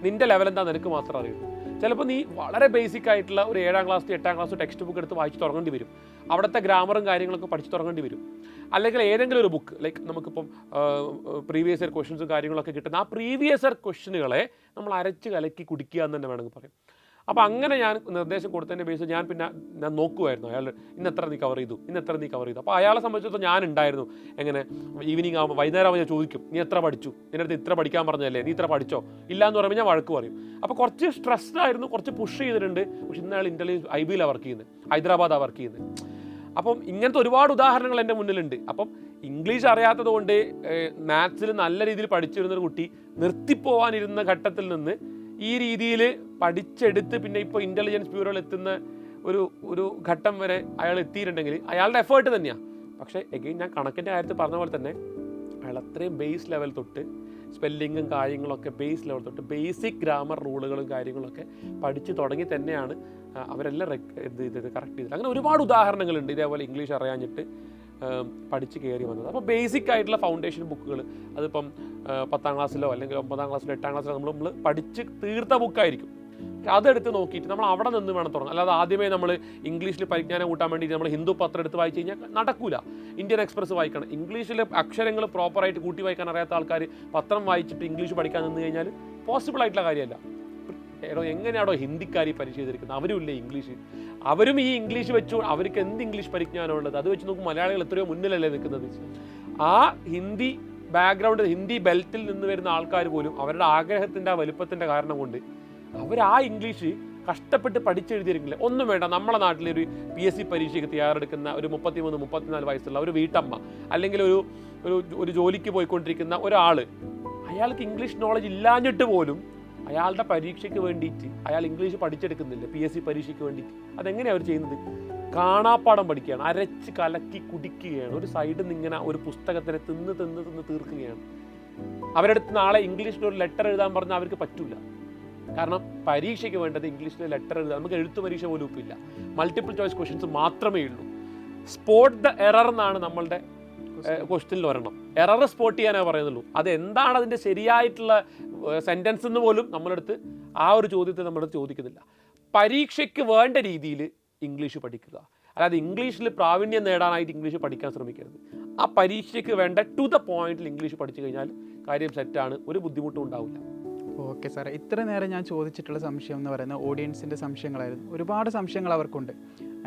നിന്റെ ലെവൽ എന്താ നിനക്ക് മാത്രം അറിയുള്ളൂ. ചിലപ്പോൾ നീ വളരെ ബേസിക് ആയിട്ടുള്ള ഒരു ഏഴാം ക്ലാസ് എട്ടാം ക്ലാസ് ടെക്സ്റ്റ് ബുക്ക് എടുത്ത് വായിച്ച് തുടങ്ങേണ്ടി വരും. അവിടുത്തെ ഗ്രാമറും കാര്യങ്ങളൊക്കെ പഠിച്ച് തുടങ്ങേണ്ടി വരും. അല്ലെങ്കിൽ ഏതെങ്കിലും ഒരു ബുക്ക് ലൈക്ക് നമുക്കിപ്പം പ്രീവിയസ് ഇയർ ക്വസ്റ്റ്യൻസും കാര്യങ്ങളൊക്കെ കിട്ടുന്ന ആ പ്രീവിയസ് ഇയർ ക്വസ്റ്റ്യനുകളെ നമ്മൾ അരച്ച് കലക്കി കുടിക്കുക എന്ന് തന്നെ വേണമെങ്കിൽ പറയും. അപ്പോൾ അങ്ങനെ ഞാൻ നിർദ്ദേശം കൊടുത്തതിന്റെ ബേസ് ഞാൻ പിന്നെ ഞാൻ നോക്കുമായിരുന്നു അയാൾ ഇന്ന് എത്ര നീ കവർ ചെയ്തു? ഇന്ന് എത്ര നീ കവർ ചെയ്തു? അപ്പോൾ അയാളെ സംബന്ധിച്ചിടത്തോളം ഞാൻ ഉണ്ടായിരുന്നു. എങ്ങനെ ഈവനിങ് ആകുമ്പോൾ വൈകുന്നേരം ആകുമ്പോൾ ഞാൻ ചോദിക്കും നീ എത്ര പഠിച്ചു? നിന്റെ അടുത്ത് ഇത്ര പഠിക്കാൻ പറഞ്ഞല്ലേ നീ ഇത്ര പഠിച്ചോ? ഇല്ല എന്ന് പറയുമ്പോൾ ഞാൻ വഴക്ക് പറയും. അപ്പോൾ കുറച്ച് സ്ട്രെസ്ഡ് ആയിരുന്നു കുറച്ച് പുഷ് ചെയ്തിട്ടുണ്ട്. പക്ഷെ ഇന്ന് അയാൾ ഇന്റലിജൻസ് ഐ ബിയിലാണ് വർക്ക് ചെയ്യുന്നത്. ഹൈദരാബാദാണ് വർക്ക് ചെയ്യുന്നത്. അപ്പം ഇങ്ങനത്തെ ഒരുപാട് ഉദാഹരണങ്ങൾ എന്റെ മുന്നിലുണ്ട്. അപ്പം ഇംഗ്ലീഷ് അറിയാത്തത് കൊണ്ട് മാത്സിൽ നല്ല രീതിയിൽ പഠിച്ചിരുന്നൊരു കുട്ടി നിർത്തിപ്പോവാനിരുന്ന ഘട്ടത്തിൽ നിന്ന് ഈ രീതിയിൽ പഠിച്ചെടുത്ത് പിന്നെ ഇപ്പോൾ ഇന്റലിജൻസ് ബ്യൂറോയിൽ എത്തുന്ന ഒരു ഒരു ഘട്ടം വരെ അയാൾ എത്തിയിട്ടുണ്ടെങ്കിൽ അയാളുടെ എഫേർട്ട് തന്നെയാണ് പക്ഷേ എഗെയിൻ ഞാൻ കണക്കിന്റെ കാര്യത്തിൽ പറഞ്ഞ പോലെ തന്നെ അയാൾ അത്രയും ബേസ് ലെവൽ തൊട്ട് സ്പെല്ലിങ്ങും കാര്യങ്ങളൊക്കെ ബേസ് ലെവൽ തൊട്ട് ബേസിക് ഗ്രാമർ റൂളുകളും കാര്യങ്ങളൊക്കെ പഠിച്ച് തുടങ്ങി തന്നെയാണ് അവരെല്ലാം ഇത് ഇത് കറക്റ്റ് ചെയ്തത്. അങ്ങനെ ഒരുപാട് ഉദാഹരണങ്ങളുണ്ട്. ഇതേപോലെ ഇംഗ്ലീഷ് അറിയാഞ്ഞിട്ട് പഠിച്ച് കയറി വന്നത്. അപ്പോൾ ബേസിക് ആയിട്ടുള്ള ഫൗണ്ടേഷൻ ബുക്കുകൾ അതിപ്പം പത്താം ക്ലാസ്സിലോ അല്ലെങ്കിൽ ഒമ്പതാം ക്ലാസ്സിലോ എട്ടാം ക്ലാസ്സിലോ നമ്മൾ നമ്മൾ പഠിച്ച് തീർത്ത ബുക്കായിരിക്കും അതെടുത്ത് നോക്കിയിട്ട് നമ്മൾ അവിടെ നിന്ന് വേണം തുടങ്ങാം അല്ലാതെ ആദ്യമേ നമ്മൾ ഇംഗ്ലീഷിൽ പരിജ്ഞാനം കൂട്ടാൻ വേണ്ടി നമ്മൾ ഹിന്ദു പത്രം എടുത്ത് വായിച്ചു കഴിഞ്ഞാൽ നടക്കൂല. ഇന്ത്യൻ എക്സ്പ്രസ് വായിക്കണം. ഇംഗ്ലീഷിൽ അക്ഷരങ്ങൾ പ്രോപ്പറായിട്ട് കൂട്ടി വായിക്കാൻ അറിയാത്ത ആൾക്കാർ പത്രം വായിച്ചിട്ട് ഇംഗ്ലീഷ് പഠിക്കാൻ നിന്ന് കഴിഞ്ഞാൽ പോസിബിൾ ആയിട്ടുള്ള കാര്യമല്ല. എടോ എങ്ങനെയാണോ ഹിന്ദിക്കാർ ഈ പരീക്ഷ ചെയ്തിരിക്കുന്നത് അവരും ഇല്ലേ ഇംഗ്ലീഷ് അവരും ഈ ഇംഗ്ലീഷ് വെച്ചു അവർക്ക് എന്ത് ഇംഗ്ലീഷ് പരിജ്ഞാനമുള്ളത് അത് വെച്ച് നോക്കും മലയാളികൾ എത്രയോ മുന്നിലല്ലേ നിൽക്കുന്നത്. ആ ഹിന്ദി ബാക്ക്ഗ്രൗണ്ട് ഹിന്ദി ബെൽറ്റിൽ നിന്ന് വരുന്ന ആൾക്കാർ പോലും അവരുടെ ആഗ്രഹത്തിന്റെ ആ വലുപ്പത്തിന്റെ കാരണം കൊണ്ട് അവർ ആ ഇംഗ്ലീഷ് കഷ്ടപ്പെട്ട് പഠിച്ചെഴുതിയിരിക്കില്ല ഒന്നും വേണ്ട. നമ്മളെ നാട്ടിലെ ഒരു പി എസ് സി പരീക്ഷയ്ക്ക് തയ്യാറെടുക്കുന്ന ഒരു മുപ്പത്തിമൂന്ന് മുപ്പത്തിനാല് വയസ്സുള്ള ഒരു വീട്ടമ്മ അല്ലെങ്കിൽ ഒരു ഒരു ഒരു ജോലിക്ക് പോയിക്കൊണ്ടിരിക്കുന്ന ഒരാൾ അയാൾക്ക് ഇംഗ്ലീഷ് നോളജ് ഇല്ലാഞ്ഞിട്ട് പോലും അയാളുടെ പരീക്ഷയ്ക്ക് വേണ്ടിയിട്ട് അയാൾ ഇംഗ്ലീഷ് പഠിച്ചെടുക്കുന്നില്ല പി എസ് സി പരീക്ഷയ്ക്ക് വേണ്ടിയിട്ട്? അതെങ്ങനെയാണ് അവർ ചെയ്യുന്നത്? കാണാപ്പാടം പഠിക്കുകയാണ്. അരച്ച് കലക്കി കുടിക്കുകയാണ്. ഒരു സൈഡിൽ നിന്ന് ഇങ്ങനെ ഒരു പുസ്തകത്തിനെ തിന്ന് തിന്ന് തിന്ന് തീർക്കുകയാണ്. അവരടുത്ത് നാളെ ഇംഗ്ലീഷിൽ ഒരു ലെറ്റർ എഴുതാൻ പറഞ്ഞാൽ അവർക്ക് പറ്റൂല. കാരണം പരീക്ഷയ്ക്ക് വേണ്ടത് ഇംഗ്ലീഷിലെ ലെറ്റർ എഴുതുക. നമുക്ക് എഴുത്ത് പരീക്ഷ പോലും ഇപ്പം ഇല്ല മൾട്ടിപ്പിൾ ചോയ്സ് ക്വസ്റ്റ്യൻസ് മാത്രമേ ഉള്ളൂ. സ്പോട്ട് ദ എറർ എന്നാണ് നമ്മളുടെ ക്വസ്റ്റ്യനിൽ വരണം എറർ സ്പോട്ട് ചെയ്യാനേ പറയുന്നുള്ളൂ. അത് എന്താണ് അതിന്റെ ശരിയായിട്ടുള്ള സെന്റൻസ് എന്ന് പോലും നമ്മളെടുത്ത് ആ ഒരു ചോദ്യത്തെ നമ്മളെടുത്ത് ചോദിക്കുന്നില്ല. പരീക്ഷയ്ക്ക് വേണ്ട രീതിയിൽ ഇംഗ്ലീഷ് പഠിക്കുക. അതായത് ഇംഗ്ലീഷിൽ പ്രാവീണ്യം നേടാനായിട്ട് ഇംഗ്ലീഷ് പഠിക്കാൻ ശ്രമിക്കരുത്. ആ പരീക്ഷയ്ക്ക് വേണ്ട ടു ദ പോയിന്റിൽ ഇംഗ്ലീഷ് പഠിച്ചു കഴിഞ്ഞാൽ കാര്യം സെറ്റാണ് ഒരു ബുദ്ധിമുട്ടും ഉണ്ടാവില്ല. ഓക്കെ സാറേ. ഇത്ര നേരം ഞാൻ ചോദിച്ചിട്ടുള്ള സംശയം എന്ന് പറയുന്നത് ഓഡിയൻസിന്റെ സംശയങ്ങളായിരുന്നു. ഒരുപാട് സംശയങ്ങൾ അവർക്കുണ്ട്.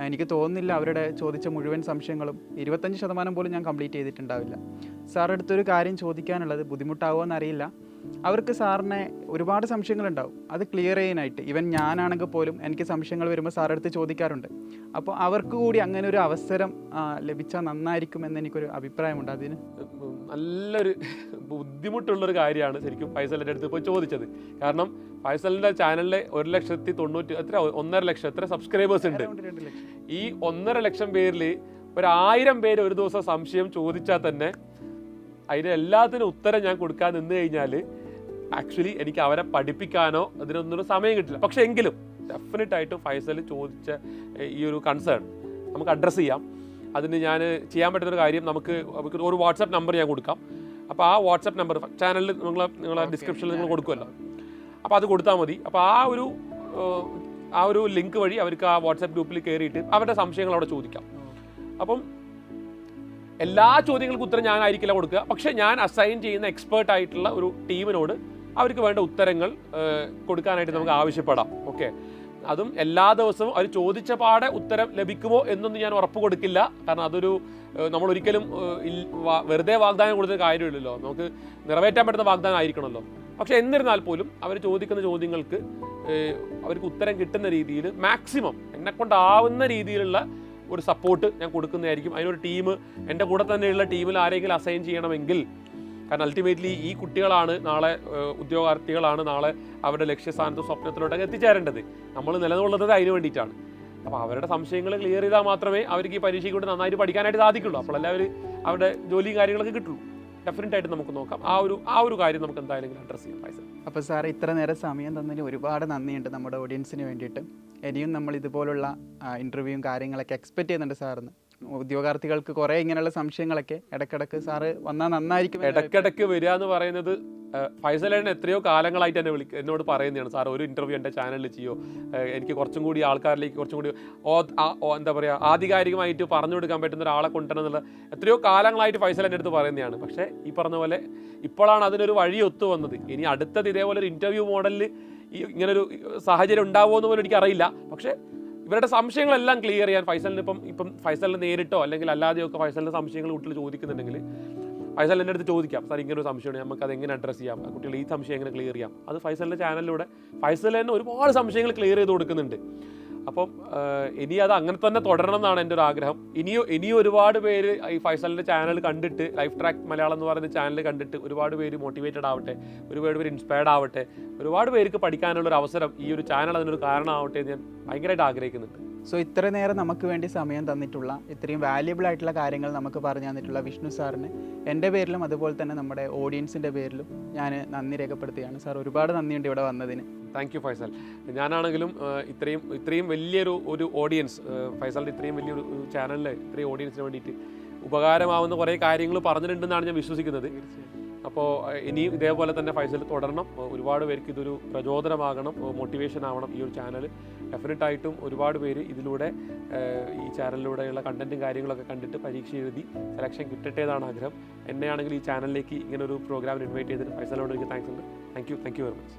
എനിക്ക് തോന്നുന്നില്ല അവരുടെ ചോദിച്ച മുഴുവൻ സംശയങ്ങളും ഇരുപത്തഞ്ച് ശതമാനം പോലും ഞാൻ കംപ്ലീറ്റ് ചെയ്തിട്ടുണ്ടാവില്ല. സാറിന്റെ അടുത്തൊരു കാര്യം ചോദിക്കാനുള്ളത് ബുദ്ധിമുട്ടാവുമോ എന്നറിയില്ല. അവർക്ക് സാറിനെ ഒരുപാട് സംശയങ്ങളുണ്ടാവും. അത് ക്ലിയർ ചെയ്യാനായിട്ട്. ഈവൻ ഞാനാണെങ്കിൽ പോലും എനിക്ക് സംശയങ്ങൾ വരുമ്പോൾ സാറിന്റെ അടുത്ത് ചോദിക്കാറുണ്ട്. അപ്പോൾ അവർക്ക് കൂടി അങ്ങനെ ഒരു അവസരം ലഭിച്ചാൽ ലഭിച്ചാൽ നന്നായിരിക്കുമെന്ന് എനിക്കൊരു അഭിപ്രായമുണ്ട്. അതിന്? നല്ലൊരു ബുദ്ധിമുട്ടുള്ളൊരു കാര്യമാണ് ശരിക്കും ഫൈസലിന്റെ അടുത്ത് പോയി ചോദിച്ചത്. കാരണം ഫൈസലിന്റെ ചാനലിൽ ഒരു ലക്ഷത്തി തൊണ്ണൂറ്റി എത്ര? ഒന്നര ലക്ഷം എത്ര സബ്സ്ക്രൈബേഴ്സ് ഉണ്ട്. ഈ ഒന്നര ലക്ഷം പേരിൽ ഒരു ആയിരം പേര് ഒരു ദിവസം സംശയം ചോദിച്ചാൽ തന്നെ അതിന് എല്ലാത്തിനും ഉത്തരം ഞാൻ കൊടുക്കാൻ നിന്ന് കഴിഞ്ഞാൽ ആക്ച്വലി എനിക്ക് അവരെ പഠിപ്പിക്കാനോ അതിനൊന്നും സമയം കിട്ടില്ല. പക്ഷെ എങ്കിലും ഡെഫിനറ്റ് ആയിട്ടും ഫൈസൽ ചോദിച്ച ഈ ഒരു കൺസേൺ നമുക്ക് അഡ്രസ്സ് ചെയ്യാം. അതിന് ഞാൻ ചെയ്യാൻ പറ്റുന്ന ഒരു കാര്യം നമുക്ക് ഒരു വാട്സാപ്പ് നമ്പർ ഞാൻ കൊടുക്കാം. അപ്പോൾ ആ വാട്സപ്പ് നമ്പർ ചാനലിൽ നിങ്ങൾ നിങ്ങളെ. ഡിസ്ക്രിപ്ഷനിൽ നിങ്ങൾ കൊടുക്കുമല്ലോ. അപ്പോൾ അത് കൊടുത്താൽ മതി. അപ്പോൾ ആ ഒരു ആ ഒരു ലിങ്ക് വഴി അവർക്ക് ആ വാട്സപ്പ് ഗ്രൂപ്പിൽ കയറിയിട്ട് അവരുടെ സംശയങ്ങൾ അവിടെ ചോദിക്കാം. അപ്പം എല്ലാ ചോദ്യങ്ങൾക്കും ഉത്തരം ഞാനായിരിക്കില്ല കൊടുക്കുക. പക്ഷേ ഞാൻ അസൈൻ ചെയ്യുന്ന എക്സ്പേർട്ട് ആയിട്ടുള്ള ഒരു ടീമിനോട് അവർക്ക് വേണ്ട ഉത്തരങ്ങൾ കൊടുക്കാനായിട്ട് നമുക്ക് ആവശ്യപ്പെടാം. ഓക്കെ അതും എല്ലാ ദിവസവും അവർ ചോദിച്ച പാടെ ഉത്തരം ലഭിക്കുമോ എന്നൊന്നും ഞാൻ ഉറപ്പ് കൊടുക്കില്ല. കാരണം അതൊരു നമ്മൾ ഒരിക്കലും വെറുതെ വാഗ്ദാനം കൊടുത്ത കാര്യമില്ലല്ലോ. നമുക്ക് നിറവേറ്റാൻ പറ്റുന്ന വാഗ്ദാനം ആയിരിക്കണമല്ലോ. പക്ഷെ എന്നിരുന്നാൽ പോലും അവർ ചോദിക്കുന്ന ചോദ്യങ്ങൾക്ക് അവർക്ക് ഉത്തരം കിട്ടുന്ന രീതിയിൽ മാക്സിമം എന്നെ കൊണ്ടാവുന്ന രീതിയിലുള്ള ഒരു സപ്പോർട്ട് ഞാൻ കൊടുക്കുന്നതായിരിക്കും. അതിനൊരു ടീം എന്റെ കൂടെ തന്നെയുള്ള ടീമിൽ ആരെങ്കിലും അസൈൻ ചെയ്യണമെങ്കിൽ കാരണം അൾട്ടിമേറ്റ്ലി ഈ കുട്ടികളാണ് നാളെ ഉദ്യോഗാർത്ഥികളാണ് നാളെ അവരുടെ ലക്ഷ്യസ്ഥാനത്തും സ്വപ്നത്തിലോട്ടൊക്കെ എത്തിച്ചേരേണ്ടത്. നമ്മൾ നിലനിൽക്കുന്നത് അതിന് വേണ്ടിയിട്ടാണ്. അപ്പോൾ അവരുടെ സംശയങ്ങൾ ക്ലിയർ ചെയ്താൽ മാത്രമേ അവർക്ക് ഈ പരീക്ഷയ്ക്ക് കൊണ്ട് നന്നായിട്ട് പഠിക്കാനായിട്ട് സാധിക്കുള്ളൂ. അപ്പോഴല്ലേ അവർ അവരുടെ ജോലിയും കാര്യങ്ങളൊക്കെ കിട്ടുള്ളൂ. ഡെഫിനറ്റ് ആയിട്ട് നമുക്ക് നോക്കാം. ആ ഒരു ആ ഒരു കാര്യം നമുക്ക് എന്തായാലും അഡ്രസ് ചെയ്യാം പൈസ അപ്പോൾ സാർ ഇത്ര നേരം സമയം തന്നതിന് ഒരുപാട് നന്ദിയുണ്ട് നമ്മുടെ ഓഡിയൻസിന് വേണ്ടിയിട്ട്. ഇനിയും നമ്മൾ ഇതുപോലുള്ള ഇന്റർവ്യൂവും കാര്യങ്ങളൊക്കെ എക്സ്പെക്ട് ചെയ്യുന്നുണ്ട് സാറിന്. ഉദ്യോഗാർത്ഥികൾക്ക് കുറേ ഇങ്ങനെയുള്ള സംശയങ്ങളൊക്കെ ഇടക്കിടക്ക് സാറ് വന്നാൽ നന്നായിരിക്കും ഇടക്കിടക്ക് വരിക എന്ന് പറയുന്നത് ഫൈസലേട്ടൻ എത്രയോ കാലങ്ങളായിട്ട് എന്നെ വിളിക്കുക എന്നോട് പറയുന്നതാണ്. സാർ ഒരു ഇന്റർവ്യൂ എന്റെ ചാനലിൽ ചെയ്യോ? എനിക്ക് കുറച്ചും കൂടി ആൾക്കാരിലേക്ക് കുറച്ചും കൂടി എന്താ പറയുക ആധികാരികമായിട്ട് പറഞ്ഞു കൊടുക്കാൻ പറ്റുന്ന ഒരാളെ കൊണ്ടുവരണം എന്നുള്ള എത്രയോ കാലങ്ങളായിട്ട് ഫൈസൽ എന്റെ അടുത്ത് പറയുന്നതാണ്. പക്ഷേ ഈ പറഞ്ഞ പോലെ ഇപ്പോഴാണ് അതിനൊരു വഴി ഒത്തു വന്നത്. ഇനി അടുത്തത് ഇതേപോലെ ഒരു ഇന്റർവ്യൂ മോഡലിൽ ഇങ്ങനൊരു സാഹചര്യം ഉണ്ടാവുമോ എന്ന് പോലും എനിക്കറിയില്ല. പക്ഷേ ഇവരുടെ സംശയങ്ങളെല്ലാം ക്ലിയർ ചെയ്യാൻ ഫൈസലിന് ഇപ്പം ഇപ്പം ഫൈസലിന് നേരിട്ടോ അല്ലെങ്കിൽ അല്ലാതെയോ ഒക്കെ ഫൈസലിന്റെ സംശയങ്ങൾ കുട്ടികൾ ചോദിക്കുന്നുണ്ടെങ്കിൽ ഫൈസൽ എന്റെ അടുത്ത് ചോദിക്കാം സാർ ഇങ്ങനെ ഒരു സംശയമാണ് നമുക്ക് അത് എങ്ങനെ അഡ്രസ്സ് ചെയ്യാം? കുട്ടികൾ ഈ സംശയം എങ്ങനെ ക്ലിയർ ചെയ്യാം? അത് ഫൈസലിന്റെ ചാനലിലൂടെ ഫൈസൽ തന്നെ ഒരുപാട് സംശയങ്ങൾ ക്ലിയർ ചെയ്ത് കൊടുക്കുന്നുണ്ട്. അപ്പം ഇനി അത് അങ്ങനെ തന്നെ തുടരണം എന്നാണ് എന്റെ ഒരു ആഗ്രഹം. ഇനിയോ ഇനിയും ഒരുപാട് പേര് ഈ ഫൈസലിന്റെ ചാനൽ കണ്ടിട്ട് ലൈഫ് ട്രാക്ക് മലയാളം എന്ന് പറയുന്ന ചാനൽ കണ്ടിട്ട് ഒരുപാട് പേര് മോട്ടിവേറ്റഡ് ആവട്ടെ ഒരുപാട് പേര് ഇൻസ്പയർഡ് ആവട്ടെ ഒരുപാട് പേർക്ക് പഠിക്കാനുള്ള ഒരു അവസരം ഈ ഒരു ചാനൽ അതിനൊരു കാരണമാവട്ടെ എന്ന് ഞാൻ ഭയങ്കരമായിട്ട് ആഗ്രഹിക്കുന്നുണ്ട്. സോ ഇത്ര നേരം നമുക്ക് വേണ്ടി സമയം തന്നിട്ടുള്ള ഇത്രയും വാല്യബിൾ ആയിട്ടുള്ള കാര്യങ്ങൾ നമുക്ക് പറഞ്ഞു തന്നിട്ടുള്ള വിഷ്ണു സാറിന് എന്റെ പേരിലും അതുപോലെ തന്നെ നമ്മുടെ ഓഡിയൻസിന്റെ പേരിലും ഞാൻ നന്ദി രേഖപ്പെടുത്തുകയാണ്. സാർ ഒരുപാട് നന്ദിയുണ്ട് ഇവിടെ വന്നതിന്. താങ്ക് യു ഫൈസൽ ഞാനാണെങ്കിലും ഇത്രയും ഇത്രയും വലിയൊരു ഒരു ഓഡിയൻസ് ഫൈസലിന്റെ ഇത്രയും വലിയൊരു ചാനലിൽ ഇത്രയും ഓഡിയൻസിന് വേണ്ടിയിട്ട് ഉപകാരമാവുന്ന കുറേ കാര്യങ്ങൾ പറഞ്ഞിട്ടുണ്ടെന്നാണ് ഞാൻ വിശ്വസിക്കുന്നത്. അപ്പോൾ ഇനിയും ഇതേപോലെ തന്നെ ഫൈസൽ തുടരണം. ഒരുപാട് പേർക്ക് ഇതൊരു പ്രചോദനമാകണം മോട്ടിവേഷൻ ആവണം ഈ ഒരു ചാനൽ ഡെഫിനറ്റായിട്ടും ഒരുപാട് പേര് ഇതിലൂടെ ഈ ചാനലിലൂടെയുള്ള കണ്ടന്റും കാര്യങ്ങളൊക്കെ കണ്ടിട്ട് പരീക്ഷ എഴുതി സെലക്ഷൻ കിട്ടട്ടെ എന്നാണ് ആഗ്രഹം. എന്നെയാണെങ്കിൽ ഈ ചാനലിലേക്ക് ഇങ്ങനെ ഒരു പ്രോഗ്രാമിന് ഇൻവൈറ്റ് ചെയ്തിട്ട് ഫൈസലിനോട് എനിക്ക് താങ്ക്സ് ഉണ്ട്. Thank you thank you very much